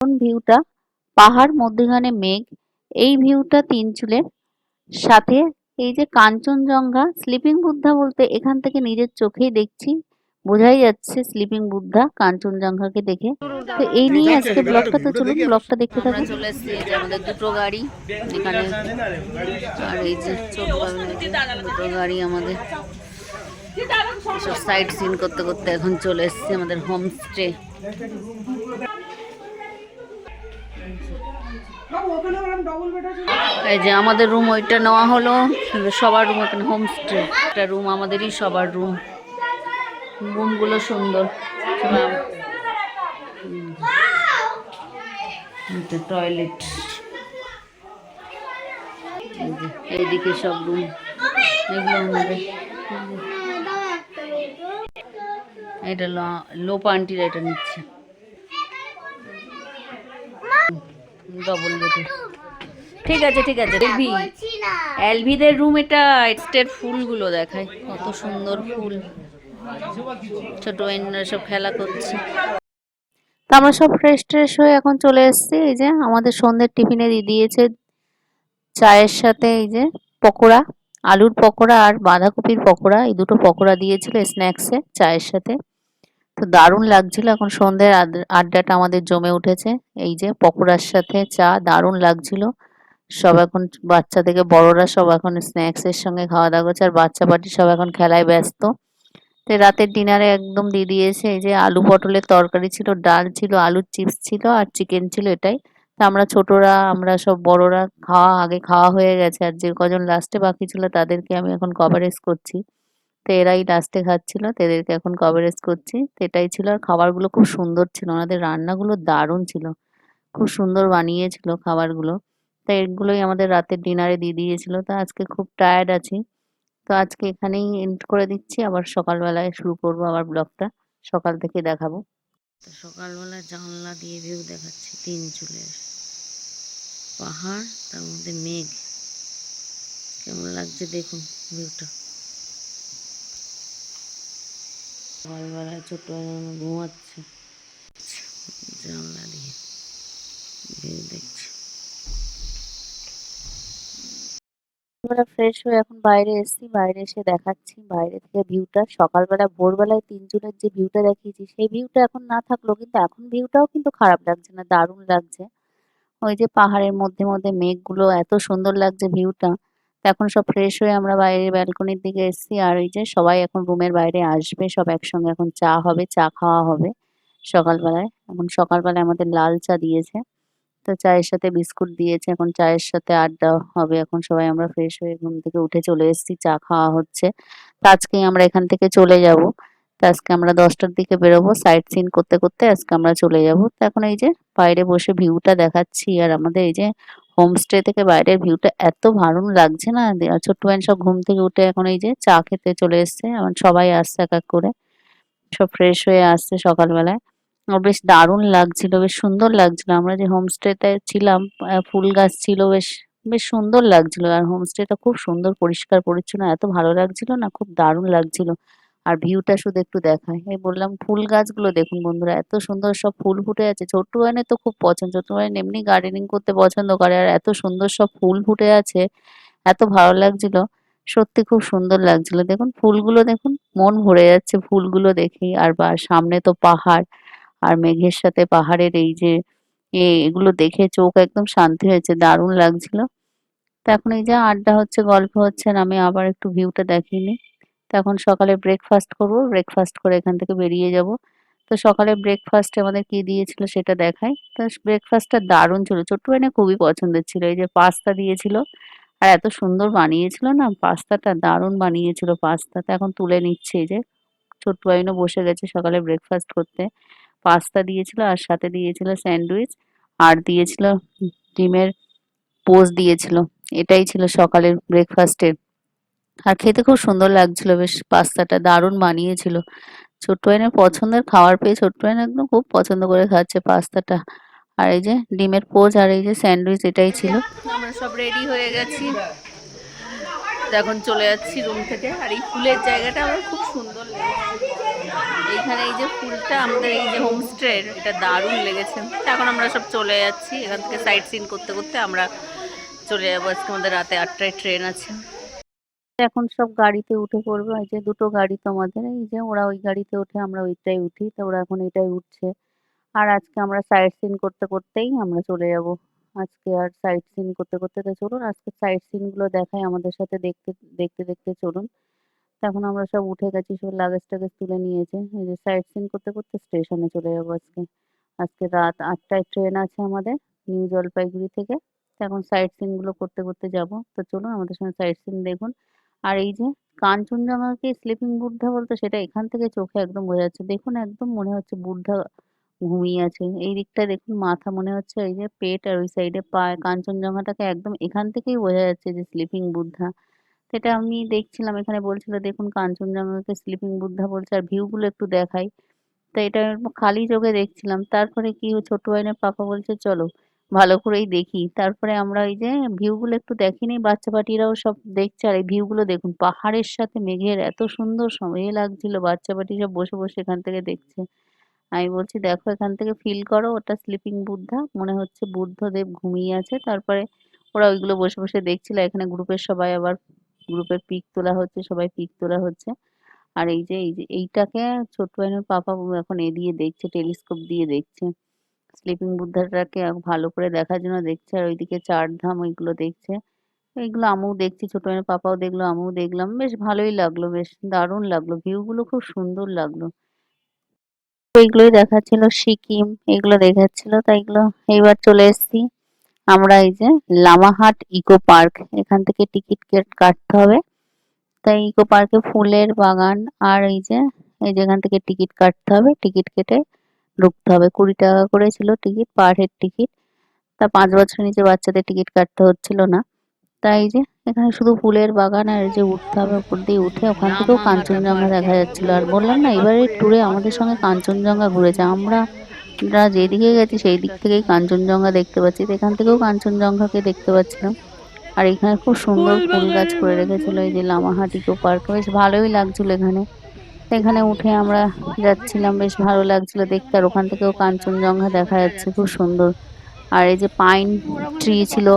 ভিউটা? পাহাড় মধ্যখানে মেঘ এই ভিউটা তিন চুলের সাথে। এই যে কাঞ্চনজঙ্ঘা স্লিপিং বুদ্ধা বলতে এখান থেকে নিজের চোখেই দেখছি বোঝাই যাচ্ছে স্লিপিং বুদ্ধা কাঞ্চনজঙ্ঘাকে দেখে। তো এই নিয়ে আজকে ব্লগটা তো চলুন ব্লগটা দেখতে থাকুন। চলে এসেছি এই যে আমাদের দুটো গাড়ি এখানে আর এই যে দুটো গাড়ি আমাদের। সাইড সিন করতে করতে এখন চলে এসেছি আমাদের হোমস্টে এই যে আমাদের রুম ওইটা নেওয়া হলো সবার রুম এখানে হোমস্টে একটা রুম আমাদেরই সবার রুম রুমগুলো সুন্দর। টয়লেট এইদিকে সব রুম এগুলো আমাদের। এটা লোপ আন্টিরা এটা নিচ্ছে। ডবল বেডের ঠিক আছে ঠিক আছে এলভি এলভিদের রুম এটা স্টেট ফুলগুলো দেখায়। কত সুন্দর ফুল। ছোট বাইনরা সব খেলা করছে। তো আমরা সব ফ্রেশ ট্রেশ হয়ে এখন চলে এসেছি। এই যে আমাদের সন্ধ্যের টিফিনে দিয়ে দিয়েছে চায়ের সাথে এই যে পকোড়া আলুর পকোড়া আর বাঁধাকপির পকোড়া। এই দুটো পকোড়া দিয়েছিল স্ন্যাক্সে চায়ের সাথে। তো দারুণ লাগছিল। এখন সন্ধ্যের আড্ডাটা আমাদের জমে উঠেছে। এই যে পকোড়ার সাথে চা, দারুণ লাগছিল। সব এখন বাচ্চা থেকে বড়রা সব এখন স্ন্যাক্সের সঙ্গে খাওয়া দাওয়া করছে। আর বাচ্চা পার্টি সব এখন খেলায় ব্যস্ত। তো রাতের ডিনারে একদম দিয়ে দিয়েছে এই যে আলু পটলের তরকারি ছিল, ডাল ছিল, আলুর চিপস ছিল আর চিকেন ছিল এটাই। তো আমরা ছোটরা, আমরা সব বড়রা খাওয়া, আগে খাওয়া হয়ে গেছে। আর যে কজন লাস্টে বাকি ছিল তাদেরকে আমি এখন কভারেজ করছি। তো এরাই লাস্টে খাচ্ছিল তো এখন কভারেজ করছি। তো এটাই ছিল আর খাবারগুলো খুব সুন্দর ছিল, ওনাদের রান্নাগুলো দারুণ ছিল। খুব সুন্দর বানিয়েছিল খাবারগুলো। তো এগুলোই আমাদের রাতের ডিনারে দিয়ে দিয়েছিল। তো আজকে খুব টায়ার্ড আছি। তো আজকে এখানেই এন্ড করে দিচ্ছি। আবার সকালবেলায় শুরু করব আবার ব্লগটা। সকাল থেকে দেখাবো। তো সকালবেলা জানলা দিয়ে ভিউ দেখাচ্ছি, তিন চুলের। পাহাড়, তার মধ্যে মেঘ। কেমন লাগছে দেখুন ভিউটা সকালবেলায় ছোট্ট ঘুমাচ্ছে। জানলা দিয়ে ভিউ দেখছি। আমরা ফ্রেশ হয়ে এখন বাইরে এসেছি, বাইরে এসে দেখাচ্ছি, বাইরে থেকে ভিউটা সকালবেলা, ভোরবেলায় তিনজনের যে ভিউটা দেখিয়েছি, সেই ভিউটা এখন না থাকল কিন্তু এখন ভিউটাও কিন্তু খারাপ লাগছে না, দারুণ লাগছে। ওই যে পাহাড়ের মধ্যে মধ্যে মেঘগুলো এত সুন্দর লাগছে ভিউটা এখন সব ফ্রেশ হয়ে আমরা বাইরে ব্যালকনির দিকে এসেছি। আর ওই যে সবাই এখন রুমের বাইরে আসবে, সব একসঙ্গে এখন চা হবে, চা খাওয়া হবে সকালবেলায়। এখন সকালবেলায় আমাদের লাল চা দিয়েছে। তো চায়ের সাথে বিস্কুট দিয়েছে, এখন চায়ের সাথে আড্ডা হবে। এখন সবাই আমরা ফ্রেশ হয়ে ঘুম থেকে উঠে চলে এসেছি, চা খাওয়া হচ্ছে। তো আজকেই আমরা এখান থেকে চলে যাব। তো আজকে আমরা দশটার দিকে বেরোবো সাইট সিন করতে করতে আজকে আমরা চলে যাব। তো এখন এই যে বাইরে বসে ভিউটা দেখাচ্ছি, আর আমাদের এই যে হোমস্টে থেকে বাইরের ভিউটা এত ভালো লাগছে না? আর ছোট্ট ভাই সব ঘুম থেকে উঠে এখন এই যে চা খেতে চলে এসছে, এখন সবাই আসছে এক এক করে। সব ফ্রেশ হয়ে আসছে সকালবেলায়। বেশ দারুণ লাগছিল, বেশ সুন্দর লাগছিল। আমরা যে হোমস্টেতে ছিলাম ফুল গাছ ছিল, বেশ বেশ সুন্দর লাগছিল। আর হোমস্টেটা খুব সুন্দর, পরিষ্কার, পরিচ্ছন্ন, এত ভালো লাগছিল না? খুব দারুণ লাগছিল। আর ভিউটা শুধু একটু দেখায়। এই বললাম ফুল গাছগুলো দেখুন বন্ধুরা, এত সুন্দর সব ফুল ফুটে আছে। ছোট্ট বায়নের তো খুব পছন্দ, ছোট্ট বায়ন এমনি গার্ডেনিং করতে পছন্দ করে আর এত সুন্দর সব ফুল ফুটে আছে, এত ভালো লাগছিল। সত্যি খুব সুন্দর লাগছিল। দেখুন ফুলগুলো দেখুন, মন ভরে যাচ্ছে ফুলগুলো দেখেই আর বা, সামনে তো পাহাড়, আর মেঘের সাথে পাহাড়ের এই যে এগুলো দেখে চোখ একদম শান্তি হয়েছে, দারুণ লাগছিল। তো এখন এই যে আড্ডা হচ্ছে, গল্প হচ্ছে আমি আবার একটু ভিউটা দেখিয়ে নিই। তো এখন সকালে ব্রেকফাস্ট করব ব্রেকফাস্ট করে এখান থেকে বেরিয়ে যাব। তো সকালে ব্রেকফাস্টে আমাদের কি দিয়েছিল সেটা দেখাই। তো ব্রেকফাস্টটা দারুণ ছিল ছোট্ট ভাইনা খুবই পছন্দের ছিল, এই যে পাস্তা দিয়েছিল। আর এত সুন্দর বানিয়েছিল না, পাস্তাটা দারুণ বানিয়েছিল পাস্তাটা। এখন তুলে নিচ্ছে এই যে ছোট্ট ভাইনও বসে গেছে সকালে ব্রেকফাস্ট করতে। পাস্তা দিয়েছিল আর সাথে দিয়েছিল স্যান্ডউইচ আর দিয়েছিল ডিমের পোজ দিয়েছিল। এটাই ছিল সকালের ব্রেকফাস্টের আর খেতে খুব সুন্দর লাগছিল, বেশ পাস্তাটা দারুণ বানিয়েছিল। ছোট্ট আইনের পছন্দের খাবার পেয়ে ছোট্ট আইন একদম খুব পছন্দ করে খাচ্ছে পাস্তাটা। আর এই যে ডিমের পোজ আর এই যে স্যান্ডউইচ এটাই ছিল। আমরা সব রেডি হয়ে গেছি। এখন চলে যাচ্ছি রুম থেকে। আর এই ফুলের জায়গাটা আমার খুব সুন্দর লেগেছে। এইখানে এই যে ফুলটা, আমাদের এই যে হোমস্টে এটা দারুণ লেগেছে। এখন আমরা সব চলে যাচ্ছি। এখান থেকে সাইট সিন করতে করতে আমরা চলে যাব। আজকে আমাদের রাতে আটটায় ট্রেন আছে। এখন সব গাড়িতে উঠে পড়ব। এই যে দুটো গাড়ি তোমাদের, এই যে ওরা ওই গাড়িতে ওঠে আমরা ওইটাই উঠি, তো ওরা এখন এটাই উঠছে। আর আজকে আমরা সাইট সিন করতে করতেই আমরা চলে যাব। আজকে আর সাইট সিন করতে করতে তো চলুন, আজকে সাইট সিনগুলো দেখাই আমাদের সাথে দেখতে দেখতে দেখতে চলুন। এখন আমরা সব উঠে গেছি, সব লাগেজ টাগেজ তুলে নিয়েছে। এই যে সাইট সিন করতে করতে স্টেশনে চলে যাব আজকে। আজকে রাত আটটায় ট্রেন আছে আমাদের নিউ জলপাইগুড়ি থেকে। এখন সাইট সিনগুলো করতে করতে যাব। তো চলুন আমাদের সঙ্গে সাইট সিন দেখুন। আর এই যে কাঞ্চনজঙ্ঘাকে স্লিপিং বুদ্ধা বলতো সেটা এখান থেকে চোখে একদম বোঝা যাচ্ছে। দেখুন একদম মনে হচ্ছে বুদ্ধা ঘুমিয়ে আছে। এই দিকটা দেখুন মাথা মনে হচ্ছে এই যে পেট আর ওই সাইডে পা কাঞ্চনজঙ্ঘাটাকে একদম এখান থেকেই বোঝা যাচ্ছে যে স্লিপিং বুদ্ধা। সেটা আমি দেখছিলাম এখানে বলছিল দেখুন কাঞ্চনজঙ্ঘাকে স্লিপিং বুদ্ধা বলছে আর ভিউ গুলো একটু দেখাই। তো এটা খালি চোখে দেখছিলাম। তারপরে কি ছোট্ট ভাইনের পাপা বলছে, চলো ভালো করেই দেখি। তারপরে আমরা ওই যে ভিউ গুলো একটু দেখিনি বাচ্চা পাটিরাও সব দেখছে আর এই ভিউ গুলো দেখুন, পাহাড়ের সাথে মেঘের এত সুন্দর সময় লাগছিল বাচ্চা পাটি সব বসে বসে এখান থেকে দেখছে। আমি বলছি, দেখো এখান থেকে ফিল করো, ওটা স্লিপিং বুদ্ধা, মনে হচ্ছে বুদ্ধদেব ঘুমিয়ে আছে। তারপরে ওরা ওইগুলো বসে বসে দেখছিল, এখানে গ্রুপের সবাই আবার গ্রুপের পিক তোলা হচ্ছে, সবাই পিক তোলা হচ্ছে। আর এই যে এই যে, এইটাকে ছোট ভাইনের পাপা এখন এ দিয়ে দেখছে টেলিস্কোপ দিয়ে দেখছে। স্লিপিং বুদ্ধাটাকে ভালো করে দেখার জন্য দেখছে। আর ওইদিকে চার ধাম ওইগুলো দেখছে। এইগুলো আমিও দেখছি। ছোট পাপাও দেখল, আমিও দেখলাম। বেশ ভালোই লাগল, বেশ দারুণ লাগল। ভিউ গুলো খুব সুন্দর লাগল। এইগুলোই দেখাচ্ছিল সিকিম, এগুলো দেখাচ্ছিল, তাই এগুলো এইবার চলে এসেছি। আমরা এই যে লামাহাট ইকো পার্ক, এখান থেকে টিকিট কেট কাটতে হবে। তাই ইকো পার্কে ফুলের বাগান আর এই যে এই যে এখান থেকে টিকিট কাটতে হবে। টিকিট কেটে ঢুকতে হবে। কুড়ি টাকা করে ছিল টিকিট পার হেড টিকিট। তা পাঁচ বছরের নিচে বাচ্চাদের টিকিট কাটতে হচ্ছিল না। তাই যে এখানে শুধু ফুলের বাগান আর যে উঠতে হবে উপর দিয়ে উঠে ওখান থেকেও কাঞ্চনজঙ্ঘা দেখা যাচ্ছিল। আর বললাম না, এবারে ট্যুরে আমাদের সঙ্গে কাঞ্চনজঙ্ঘা ঘুরেছে। আমরা যেদিকে গেছি সেই দিক থেকেই কাঞ্চনজঙ্ঘা দেখতে পাচ্ছি। এখান থেকেও কাঞ্চনজঙ্ঘাকে দেখতে পাচ্ছিলাম। আর এখানে খুব সুন্দর ফুল গাছ করে রেখেছিল এই যে লামাহাট ইকো পার্ক। বেশ ভালোই লাগছিল এখানে। এখানে উঠে আমরা যাচ্ছিলাম, বেশ ভালো লাগছিল দেখতে। আর ওখান থেকেও কাঞ্চনজঙ্ঘা দেখা যাচ্ছে, খুব সুন্দর। আর এই যে পাইন ট্রি ছিল,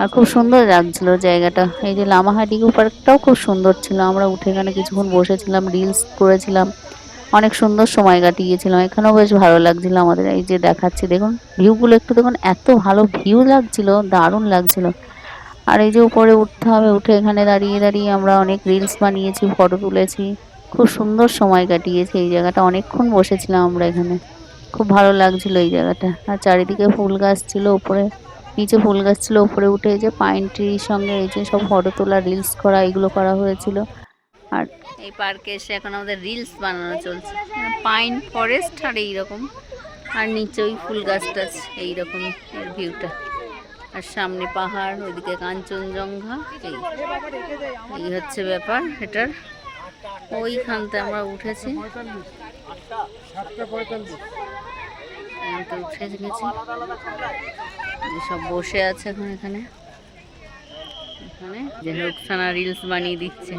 আর খুব সুন্দর লাগছিল জায়গাটা। এই যে লামাহাট পার্কটাও খুব সুন্দর ছিল। আমরা উঠে এখানে কিছুক্ষণ বসেছিলাম রিলস করেছিলাম। অনেক সুন্দর সময় কাটিয়েছিলাম। এখানেও বেশ ভালো লাগছিল আমাদের। এই যে দেখাচ্ছি, দেখুন ভিউগুলো একটু দেখুন, এত ভালো ভিউ লাগছিল, দারুণ লাগছিল। আর এই যে উপরে উঠতে হবে, উঠে এখানে দাঁড়িয়ে দাঁড়িয়ে আমরা অনেক রিলস বানিয়েছি ফটো তুলেছি। খুব সুন্দর সময় কাটিয়েছি এই জায়গাটা। অনেকক্ষণ বসেছিলাম আমরা এখানে। খুব ভালো লাগছিল এই জায়গাটা। আর চারিদিকে ফুল গাছ ছিল উপরে। নিচে ফুল গাছ ছিল উপরে উঠে যে পাইন ট্রির সঙ্গে এই যে সব ফটো তোলা রিলস করা, এগুলো করা হয়েছিল। আর এই পার্কে এসে এখন আমাদের রিলস বানানো চলছে। পাইন ফরেস্ট আর এইরকম। আর নিচে ওই ফুল গাছটা এইরকম এর ভিউটা আর সামনে পাহাড়, ওইদিকে কাঞ্চনজঙ্ঘা, এই। এই হচ্ছে ব্যাপার এটার। ওইখানতে আমরা উঠেছি। উঠে গেছি। সব বসে আছে এখন এখানে। এখানে যে রোকসানা রিলস বানিয়ে দিচ্ছে।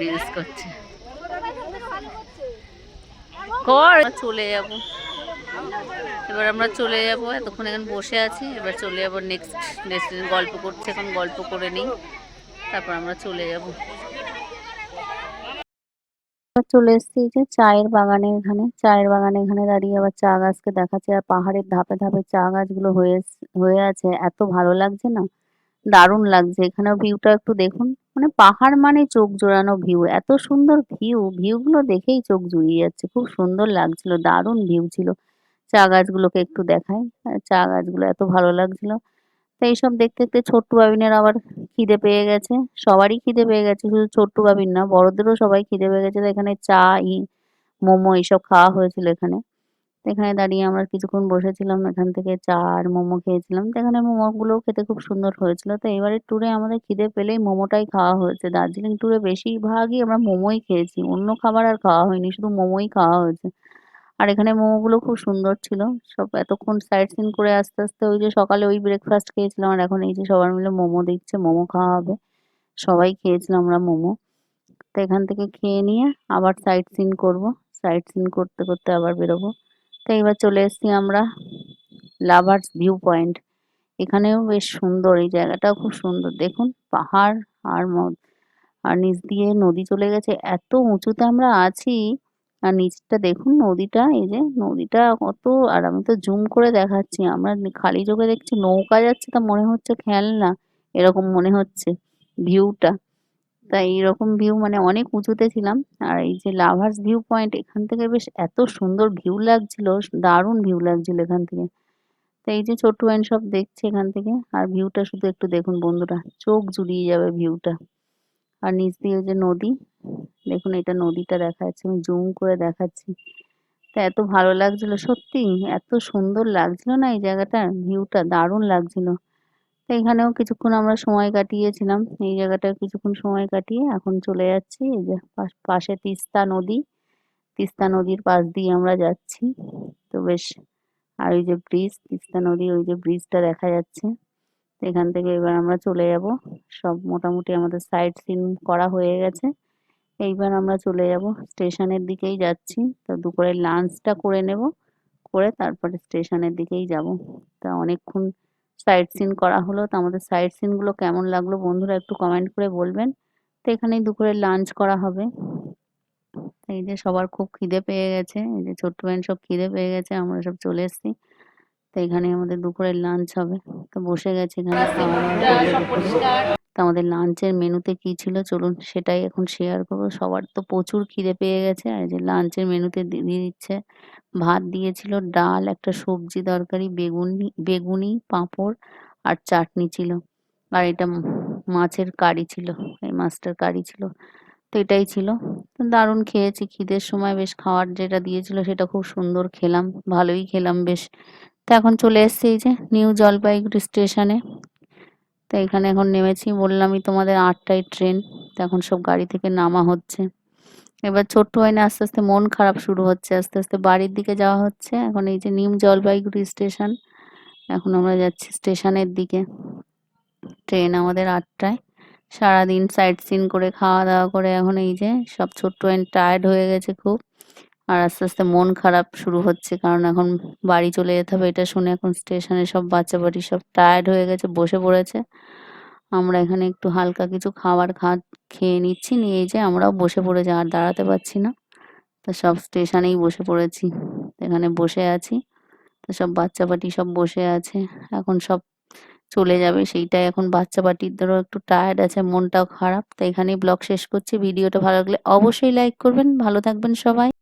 রিলস করছে। কর চলে যাব। এবার আমরা চলে যাব। এতক্ষণ এখন বসে আছি। এবার চলে যাব নেক্সট নেক্সট গল্প করছে এখন গল্প করে নিই। তারপর আমরা চলে যাব। চলে এসেছি যে চায়ের বাগানে এখানে। চায়ের বাগানে এখানে দাঁড়িয়ে আবার চা গাছকে দেখাচ্ছে। আর পাহাড়ের ধাপে ধাপে চা গাছগুলো হয়ে হয়ে আছে। এত ভালো লাগছে না? দারুণ লাগছে। এখানেও ভিউটা একটু দেখুন। মানে পাহাড় মানে চোখ জোড়ানো ভিউ। এত সুন্দর ভিউ। ভিউগুলো দেখেই চোখ জুড়িয়ে যাচ্ছে। খুব সুন্দর লাগছিল। দারুণ ভিউ ছিল। চা গাছগুলোকে একটু দেখাই। চা গাছগুলো এত ভালো লাগছিল। তো এইসব দেখতে দেখতে ছোট্টু বাবিনের আবার খিদে পেয়ে গেছে। সবারই খিদে পেয়ে গেছে, শুধু ছোট্টু বাবিন না, বড়দেরও সবাই খিদে পেয়ে গেছে। তো এখানে চা, ই, মোমো এইসব খাওয়া হয়েছিল এখানে। এখানে দাঁড়িয়ে আমরা কিছুক্ষণ বসেছিলাম, এখান থেকে চা আর মোমো খেয়েছিলাম। তো এখানে মোমোগুলোও খেতে খুব সুন্দর হয়েছিল। তো এবারের ট্যুরে আমাদের খিদে পেলেই মোমোটাই খাওয়া হয়েছে। দার্জিলিং ট্যুরে বেশিরভাগই আমরা মোমোই খেয়েছি। অন্য খাবার আর খাওয়া হয়নি, শুধু মোমোই খাওয়া হয়েছে। আর এখানে মোমোগুলো খুব সুন্দর ছিল। সব এতক্ষণ সাইট সিন করে আস্তে আস্তে ওই যে সকালে ওই ব্রেকফাস্ট খেয়েছিলাম আর এখন এই যে সবার মিলে মোমো দিচ্ছে, মোমো খাওয়া হবে। সবাই খেয়েছিলাম আমরা মোমো। তো এখান থেকে খেয়ে নিয়ে আবার সাইট সিন করব। সাইট সিন করতে করতে আবার বেরোবো। তো এবার চলে এসেছি আমরা লাভার্স ভিউ পয়েন্ট এখানেও বেশ সুন্দর এই জায়গাটাও খুব সুন্দর। দেখুন পাহাড় আর আর নিচ দিয়ে নদী চলে গেছে। এত উঁচুতে আমরা আছি আর নিচটা দেখুন নদীটা, এই যে নদীটা কত, আর আমি তো জুম করে দেখাচ্ছি, আমরা খালি চোখে দেখছি নৌকা যাচ্ছে তা মনে হচ্ছে খেলনা, এরকম মনে হচ্ছে ভিউটা তা এইরকম ভিউ মানে অনেক উঁচুতে ছিলাম, আর এই যে লাভার্স ভিউ পয়েন্ট এখান থেকে বেশ এত সুন্দর ভিউ লাগছিল, দারুণ ভিউ লাগছিল এখান থেকে। তো এই যে ছোট্ট ওয়াইন সব দেখছে এখান থেকে, আর ভিউটা শুধু একটু দেখুন বন্ধুরা, চোখ জুড়িয়ে যাবে ভিউটা আর নিচ দিয়ে যে নদী দেখুন, এটা নদীটা দেখা যাচ্ছে আমি জুম করে দেখাচ্ছি। তা এত ভালো লাগছিল, সত্যি, এত সুন্দর লাগছিল না এই জায়গাটা ভিউটা দারুণ লাগছিল। তো এখানেও কিছুক্ষণ আমরা সময় কাটিয়েছিলাম, এই জায়গাটায় কিছুক্ষণ সময় কাটিয়ে এখন চলে যাচ্ছি, এই যে পাশ- তিস্তা নদী। তিস্তা নদীর পাশ দিয়ে আমরা যাচ্ছি। তো বেশ, আর ওই যে ব্রিজ, তিস্তা নদী, ওই যে ব্রিজটা দেখা যাচ্ছে। এখান থেকে এবার আমরা চলে যাব। সব মোটামুটি আমাদের সাইট সিন করা হয়ে গেছে। এইবার আমরা চলে যাব স্টেশনের দিকেই যাচ্ছি। তো দুপুরের লাঞ্চটা করে নেব, করে তারপরে স্টেশনের দিকেই যাব। তা অনেকক্ষণ সাইট সিন করা হলো। তো আমাদের সাইট সিনগুলো কেমন লাগল বন্ধুরা একটু কমেন্ট করে বলবেন। তো এখানেই দুপুরে লাঞ্চ করা হবে। এই যে সবার খুব খিদে পেয়ে গেছে। এই যে ছোট্ট বোন সব খিদে পেয়ে গেছে, আমরা সব চলে এসেছি। এখানে আমাদের দুপুরের লাঞ্চ হবে। তো বসে গেছে এখানে তো আমাদের লাঞ্চের মেনুতে কি ছিল? চলুন সেটাই এখন শেয়ার করব। সবার তো প্রচুর খিদে পেয়ে গেছে। আর এই যে লাঞ্চের মেনুতে দিয়ে দিচ্ছে ভাত দিয়েছিল ডাল একটা সবজি তরকারি বেগুনি বেগুনি পাঁপড় আর চাটনি ছিল। আর এটা মাছের কারি ছিল এই মাছটার কারি ছিল। তো এটাই ছিল। তো দারুণ খেয়েছি। খিদের সময় বেশ খাওয়ার যেটা দিয়েছিল সেটা খুব সুন্দর খেলাম। ভালোই খেলাম বেশ। তো এখন চলে এসেছি এই যে নিউ জলপাইগুড়ি স্টেশনে। তো এখানে এখন নেমেছি, বললামই তোমাদের আটটায় ট্রেন, তো এখন সব গাড়ি থেকে নামা হচ্ছে। এবার ছোট্ট হয়নি আস্তে আস্তে মন খারাপ শুরু হচ্ছে, আস্তে আস্তে বাড়ির দিকে যাওয়া হচ্ছে। এখন এই যে নিউ জলপাইগুড়ি স্টেশন, এখন আমরা যাচ্ছি স্টেশনের দিকে। ট্রেন আমাদের আটটায়, সারাদিন সাইট সিন করে, খাওয়া দাওয়া করে, এখন এই যে সব ছোট্ট টায়ার্ড হয়ে গেছে খুব। আর আস্তে আস্তে মন খারাপ শুরু হচ্ছে, কারণ এখন বাড়ি চলে যেতে হবে এটা শুনে এখন স্টেশনে সব বাচ্চা বাড়ি সব টায়ার্ড হয়ে গেছে, বসে পড়েছে। আমরা এখানে একটু হালকা কিছু খাবার খা, খেয়ে নিচ্ছি, নিয়ে যে আমরাও বসে পড়েছি, আর দাঁড়াতে পারছি না। তো সব স্টেশনেই বসে পড়েছি, এখানে বসে আছি। তো সব বাচ্চা পাটি সব বসে আছে, এখন সব চলে যাবে, সেইটাই এখন বাচ্চা পাটিদেরও একটু টায়ার্ড আছে, মনটাও খারাপ। তো এখানেই ব্লগ শেষ করছি, ভিডিওটা ভালো লাগলে অবশ্যই লাইক করবেন। ভালো থাকবেন সবাই।